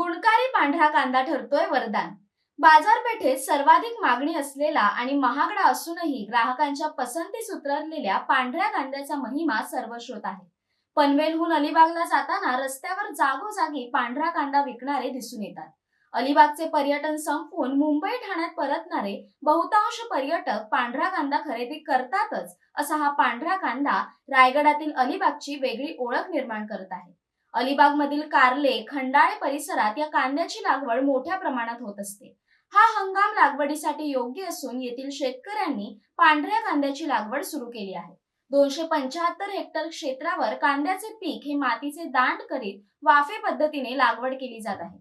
गुणकारी पांढरा कांदा ठरतोय वरदान. बाजारपेठेत सर्वाधिक मागणी असलेला आणि महागडा असूनही ग्राहकांच्या पसंतीस उतरलेल्या पांढऱ्या कांद्याचा महिमा सर्वश्रोत आहे. पनवेलहून अलिबागला जाताना रस्त्यावर जागोजागी पांढरा कांदा विकणारे दिसून येतात. अलिबागचे पर्यटन संपवून मुंबई ठाण्यात परतणारे बहुतांश पर्यटक पांढरा कांदा खरेदी करतातच असा हा पांढरा कांदा रायगडातील अलिबागची वेगळी ओळख निर्माण करत आहे. अलिबागमधील कारले खंडाळे परिसरात या कांद्याची लागवड मोठ्या प्रमाणात होत असते. हा हंगाम लागवडीसाठी योग्य असून येथील शेतकऱ्यांनी पांढऱ्या कांद्याची लागवड सुरू केली आहे. दोनशे पंचाहत्तर हेक्टर क्षेत्रावर कांद्याचे पीक हे मातीचे दांड करीत वाफे पद्धतीने लागवड केली जात आहे.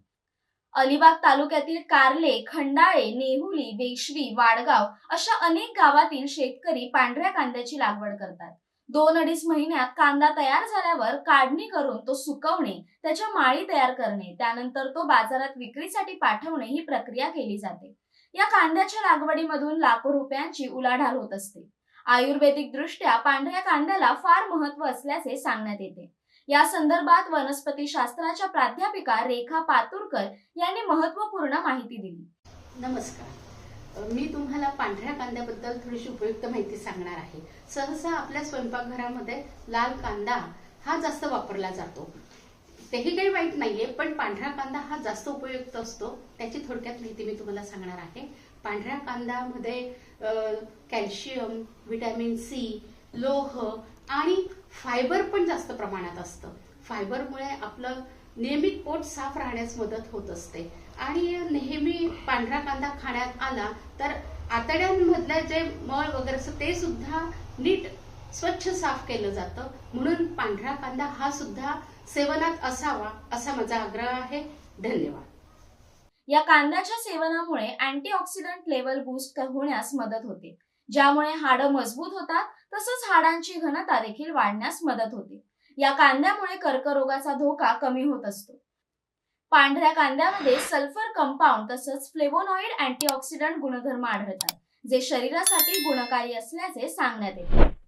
अलिबाग तालुक्यातील कारले खंडाळे नेहुली वेशवी वाडगाव अशा अनेक गावातील शेतकरी पांढऱ्या कांद्याची लागवड करतात. दोन अडीच महिन्यात कांदा तयार झाल्यावर काढणी करून तो सुकवणे त्याच्या माळी तयार करणे त्यानंतर तो बाजारात विक्रीसाठी पाठवणे ही प्रक्रिया केली जाते. या कांद्याच्या लागवडीमधून लाखो रुपयांची उलाढाल होत असते. आयुर्वेदिक दृष्ट्या पांढऱ्या कांद्याला फार महत्त्व असल्याचे सांगण्यात येते. या संदर्भात वनस्पती शास्त्राच्या प्राध्यापिका रेखा पातुरकर यांनी महत्त्वपूर्ण माहिती दिली. नमस्कार. मी तुम्हाला पांढऱ्या कांद्याबद्दल थोडीशी उपयुक्त माहिती सांगणार आहे. सहसा आपल्या स्वयंपाकघरामध्ये लाल कांदा हा जास्त वापरला जातो. तेही काही वाईट नाहीये पण पांढरा कांदा हा जास्त उपयुक्त असतो. त्याची थोडक्यात माहिती मी तुम्हाला सांगणार आहे. पांढऱ्या कांद्यामध्ये कॅल्शियम व्हिटॅमिन सी लोह आणि फायबर पण जास्त प्रमाणात असतं. फायबरमुळे आपलं नियमित पोट साफ राहण्यास मदत होत असते. आणि नेहमी पांढरा कांदा खाण्यात आला तर आतड्यांमधलं जे मळ वगैरे असतं ते सुद्धा नीट स्वच्छ साफ केलं जातं. म्हणून पांढरा कांदा हा सुद्धा सेवनात असावा असा माझा आग्रह आहे. धन्यवाद. या कांद्याच्या सेवनामुळे अँटीऑक्सिडंट लेवल बूस्ट होण्यास मदत होते. ज्यामुळे हाडं मजबूत होतात तसंच हाडांची घनता देखील वाढण्यास मदत होते. या कांद्यामुळे कर्करोगाचा धोका कमी होत असतो. पांढऱ्या कांद्यामध्ये सल्फर कंपाऊंड तसंच फ्लेवोनॉइड अँटीऑक्सिडंट गुणधर्म आढळतात जे शरीरासाठी गुणकारी असल्याचे सांगण्यात येते.